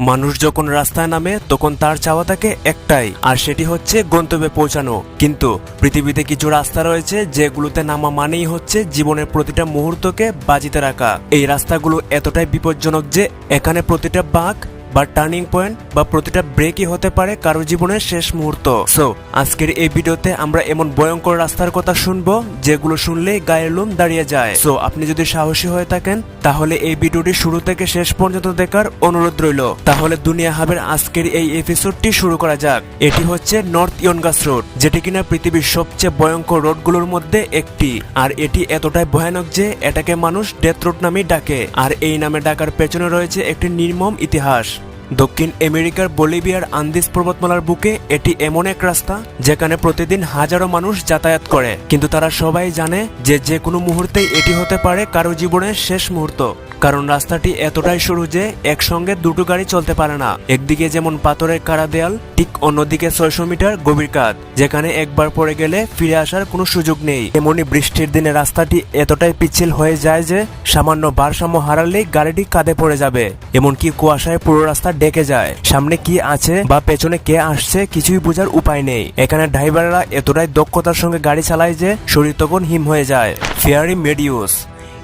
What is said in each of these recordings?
মানুষ যখন রাস্তায় নামে, তখন তার চাওয়া থাকে একটাই, আর সেটি হচ্ছে গন্তব্যে পৌঁছানো। কিন্তু পৃথিবীতে কিছু রাস্তা রয়েছে যেগুলোতে নামা মানেই হচ্ছে জীবনের প্রতিটা মুহূর্তকে বাজিতে রাখা। এই রাস্তাগুলো এতটাই বিপজ্জনক যে এখানে প্রতিটা বাঁক বা টার্নিং পয়েন্ট বা প্রতিটা ব্রেকই হতে পারে কারও জীবনের শেষ মুহূর্ত। সো আজকের এই ভিডিওতে আমরা এমন ভয়ঙ্কর রাস্তার কথা শুনব, যেগুলো শুনলেই গায়ের লোম দাঁড়িয়ে যায়। সো আপনি যদি সাহসী হয়ে থাকেন, তাহলে এই ভিডিওটি শুরু থেকে শেষ পর্যন্ত দেখার অনুরোধ রইল। তাহলে দুনিয়া হাবের আজকের এই এপিসোডটি শুরু করা যাক। এটি হচ্ছে নর্থ ইয়নগাস রোড যেটি কিনা পৃথিবীর সবচেয়ে ভয়ঙ্কর রোডগুলোর মধ্যে একটি। আর এটি এতটাই ভয়ানক যে, এটাকে মানুষ ডেথ রোড নামেই ডাকে। আর এই নামে ডাকার পেছনে রয়েছে একটি নির্মম ইতিহাস। দক্ষিণ আমেরিকার বলিভিয়ার আন্দিস পর্বতমালার বুকে এটি এমন এক রাস্তা যেখানে প্রতিদিন হাজারো মানুষ যাতায়াত করে। কিন্তু তারা সবাই জানে যে যে কোনো মুহূর্তেই এটি হতে পারে কারও জীবনের শেষ মুহূর্ত। কারণ রাস্তাটি এতটাই সরু যে একসঙ্গে দুটো গাড়ি চলতে পারে না। একদিকে যেমন পাথরের কারা দেয়াল ঠিক অন্যদিকে ছয়শো মিটার গভীর কাত যেখানে একবার পড়ে গেলে ফিরে আসার কোনো সুযোগ নেই। এমনই বৃষ্টির দিনে রাস্তাটি এতটাই পিচ্ছিল হয়ে যায় যে সামান্য ভারসাম্য হারালেই গাড়িটি কাঁধে পড়ে যাবে। এমনকি কুয়াশায় পুরো রাস্তা ডেকে যায়। সামনে কি আছে বা পেছনে কে আসছে কিছুই বোঝার উপায় নেই। এখানে ড্রাইভাররা এতটাই দক্ষতার সঙ্গে গাড়ি চালায় যে শরীর তখন হিম হয়ে যায়। ফেয়ারি মেডিউস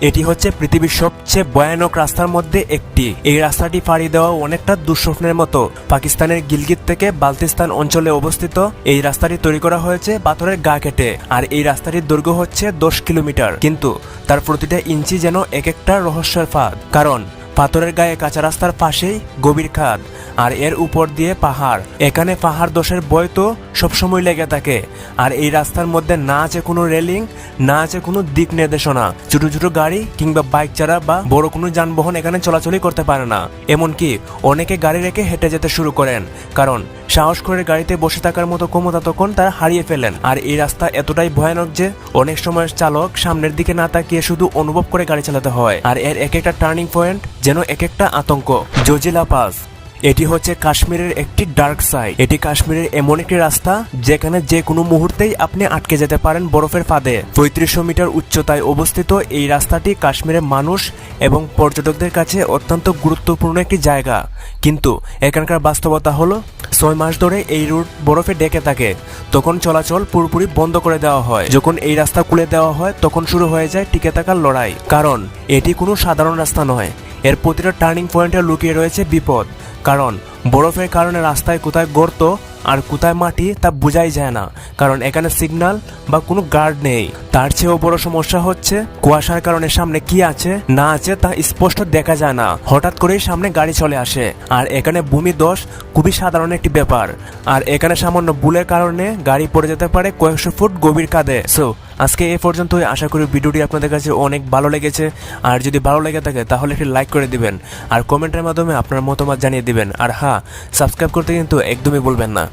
এটি হচ্ছে পৃথিবীর সবচেয়ে ভয়ানক রাস্তার মধ্যে একটি। এই রাস্তাটি ফাড়ি দেওয়া অনেকটা দুঃস্বপ্নের মতো। পাকিস্তানের গিলগিত থেকে বালতিস্তান অঞ্চলে অবস্থিত। এই রাস্তাটি তৈরি করা হয়েছে পাথরের গা কেটে। আর এই রাস্তাটির দৈর্ঘ্য হচ্ছে দশ কিলোমিটার। কিন্তু তার প্রতিটা ইঞ্চি যেন এক একটা রহস্যের ফাঁদ। কারণ পাথরের গায়ে কাঁচা রাস্তার পাশেই গভীর খাদ, আর এর উপর দিয়ে পাহাড়। এখানে পাহাড় দোষের বয় তো সবসময় লেগে থাকে, আর এই রাস্তার মধ্যে না আছে কোনো রেলিং, না আছে কোনো দিক নির্দেশনা। ছোট ছোট গাড়ি কিংবা বাইক ছাড়া বা বড় কোনো যানবাহন এখানে চলাচলই করতে পারে না। এমনকি অনেকে গাড়ি রেখে হেঁটে যেতে শুরু করেন, কারণ সাহস করে গাড়িতে বসে থাকার মতো ক্ষমতা তখন তারা হারিয়ে ফেলেন আর এই রাস্তা এতটাই ভয়ানক যে অনেক সময় চালক সামনের দিকে না তাকিয়ে শুধু অনুভব করে গাড়ি চালাতে হয়। আর এর এক একটা টার্নিং পয়েন্ট যেন এক একটা আতঙ্ক। জজিলা পাস। এটি হচ্ছে কাশ্মীরের একটি ডার্ক সাইড এটি কাশ্মীরের এমন একটি রাস্তা যেখানে যে কোনো মুহূর্তেই আপনি আটকে যেতে পারেন বরফের ফাঁদে। পঁয়ত্রিশশো মিটার উচ্চতায় অবস্থিত এই রাস্তাটি কাশ্মীরের মানুষ এবং পর্যটকদের কাছে অত্যন্ত গুরুত্বপূর্ণ একটি জায়গা। কিন্তু এখানকার বাস্তবতা হলো, ছয় মাস ধরে এই রুট বরফে ডেকে থাকে। তখন চলাচল পুরোপুরি বন্ধ করে দেওয়া হয়। যখন এই রাস্তা খুলে দেওয়া হয়, তখন শুরু হয়ে যায় টিকে থাকার লড়াই। কারণ এটি কোনো সাধারণ রাস্তা নয়। এর প্রতিটা টার্নিং পয়েন্টে লুকিয়ে রয়েছে বিপদ। কারণ, বরফের কারণে রাস্তায় কোথায় গর্ত আর কোথায় মাটি তা বোঝাই যায় না। কারণ, এখানে সিগন্যাল বা কোনো গার্ড নেই। তার চেয়েও বড় সমস্যা হচ্ছে, কুয়াশার কারণে সামনে কি আছে, না আছে তা স্পষ্ট দেখা যায় না। হঠাৎ করেই সামনে গাড়ি চলে আসে। আর এখানে ভূমি দোষ খুবই সাধারণ একটি ব্যাপার। আর এখানে সামান্য বুলের কারণে গাড়ি পড়ে যেতে পারে কয়েকশো ফুট গভীর কাঁধে। সো আজকে এ পর্যন্তই। আশা করি ভিডিওটি আপনাদের কাছে অনেক ভালো লেগেছে। আর যদি ভালো লেগে থাকে, তাহলে একটি লাইক করে দিবেন। আর কমেন্টের মাধ্যমে আপনার মতামত জানিয়ে দিবেন। আর হ্যাঁ সাবস্ক্রাইব করতে কিন্তু একদমই বলবেন না।